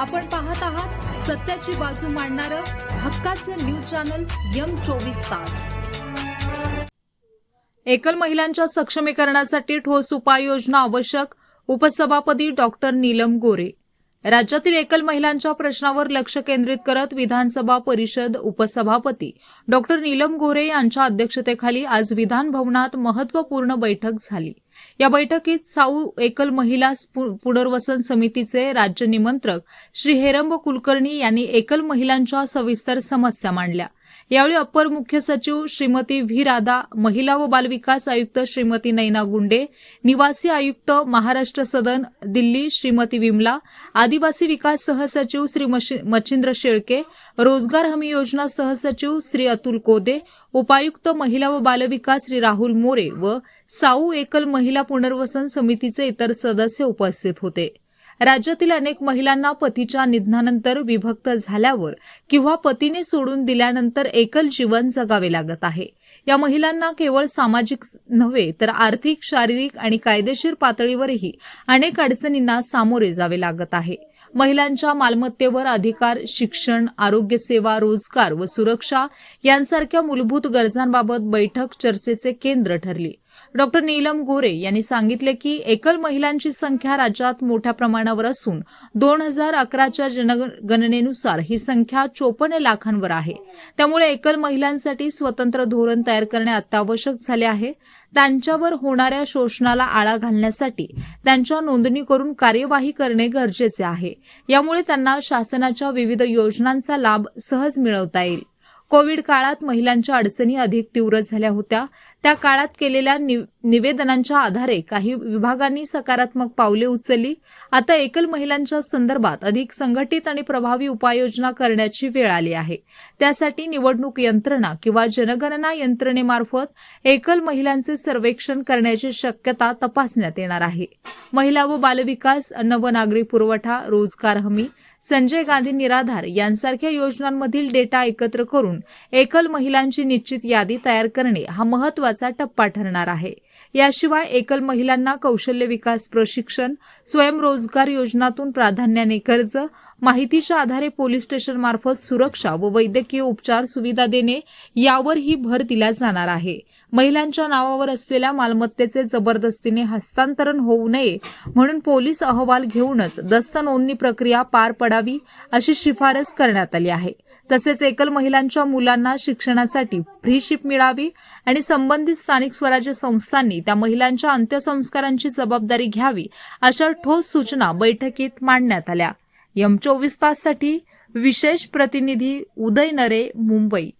आपण पाहत आहात सत्याची बाजू मांडणारं हक्काचं न्यूज चॅनल यम चोवीस तास. एकल महिलांच्या सक्षमीकरणासाठी ठोस उपाययोजना आवश्यक उपसभापती डॉक्टर नीलम गोरे. राज्यातील एकल महिलांच्या प्रश्नावर लक्ष केंद्रित करत विधानसभा परिषद उपसभापती डॉक्टर नीलम गोरे यांच्या अध्यक्षतेखाली आज विधान भवनात महत्त्वपूर्ण बैठक झाली. या बैठकीत साऊ एकल महिला पुनर्वसन समितीचे राज्य निमंत्रक श्री हेरंब कुलकर्णी यांनी एकल महिलांच्या सविस्तर समस्या मांडल्या. यावेळी अपर मुख्य सचिव श्रीमती व्ही. राधा महिला व बालविकास आयुक्त श्रीमती नैना गुंडे निवासी आयुक्त महाराष्ट्र सदन दिल्ली श्रीमती विमला आदिवासी विकास सहसचिव श्री मच्छिंद्र शेळके रोजगार हमी योजना सहसचिव श्री अतुल कोदे उपायुक्त महिला व बालविकास श्री राहुल मोरे व साऊ एकल महिला पुनर्वसन समितीचे इतर सदस्य उपस्थित होते. राज्यातील अनेक महिलांना पतीच्या निधनानंतर विभक्त झाल्यावर किंवा पतीने सोडून दिल्यानंतर एकल जीवन जगावे लागत आहे. या महिलांना केवळ सामाजिक नव्हे तर आर्थिक शारीरिक आणि कायदेशीर पातळीवरही अनेक अडचणींना सामोरे जावे लागत आहे. महिलांच्या मालमत्तेवर अधिकार शिक्षण आरोग्य सेवा रोजगार व सुरक्षा यांसारख्या मूलभूत गरजांबाबत बैठक चर्चेचे केंद्र ठरली. डॉक्टर नीलम गोरे यांनी सांगितले की एकल महिलांची संख्या राज्यात मोठ्या प्रमाणावर असून दोन हजार अकराच्या जनगणनेनुसार ही संख्या चोपन्न लाखांवर आहे. त्यामुळे एकल महिलांसाठी स्वतंत्र धोरण तयार करणे अत्यावश्यक झाले आहे. त्यांच्यावर होणाऱ्या शोषणाला आळा घालण्यासाठी त्यांच्या नोंदणी करून कार्यवाही करणे गरजेचे आहे. यामुळे त्यांना शासनाच्या विविध योजनांचा लाभ सहज मिळवता येईल. कोविड काळात महिलांच्या अडचणी अधिक तीव्र झाल्या होत्या. त्या काळात केलेल्या नि- निवेदनांच्या आधारे काही विभागांनी सकारात्मक पावले उचलली. आता एकल महिलांच्या संदर्भात अधिक संघटित आणि प्रभावी उपाययोजना करण्याची वेळ आली आहे. त्यासाठी निवडणूक यंत्रणा किंवा जनगणना यंत्रणेमार्फत एकल महिलांचे सर्वेक्षण करण्याची शक्यता तपासण्यात येणार आहे. महिला व बालविकास अन्न व नागरी पुरवठा रोजगार हमी संजय गांधी निराधार यांसारख्या योजनांमधील डेटा एकत्र करून एकल महिलांची निश्चित यादी तयार करणे हा महत्त्वाचा टप्पा ठरणार आहे. याशिवाय एकल महिलांना कौशल्य विकास प्रशिक्षण स्वयंरोजगार योजनातून प्राधान्याने कर्ज माहितीच्या आधारे पोलीस स्टेशनमार्फत सुरक्षा व वैद्यकीय उपचार सुविधा देणे यावरही भर दिला जाणार आहे. महिलांच्या नावावर असलेल्या मालमत्तेचे जबरदस्तीने हस्तांतरण होऊ नये म्हणून पोलीस अहवाल घेऊनच दस्त नोंदणी प्रक्रिया पार पडावी अशी शिफारस करण्यात आली आहे. तसेच एकल महिलांच्या मुलांना शिक्षणासाठी फ्री शिप मिळावी आणि संबंधित स्थानिक स्वराज्य संस्थांनी त्या महिलांच्या अंत्यसंस्कारांची जबाबदारी घ्यावी अशा ठोस सूचना बैठकीत मांडण्यात आल्या. यम चोवीस ताससाठी विशेष प्रतिनिधी उदय नरे मुंबई.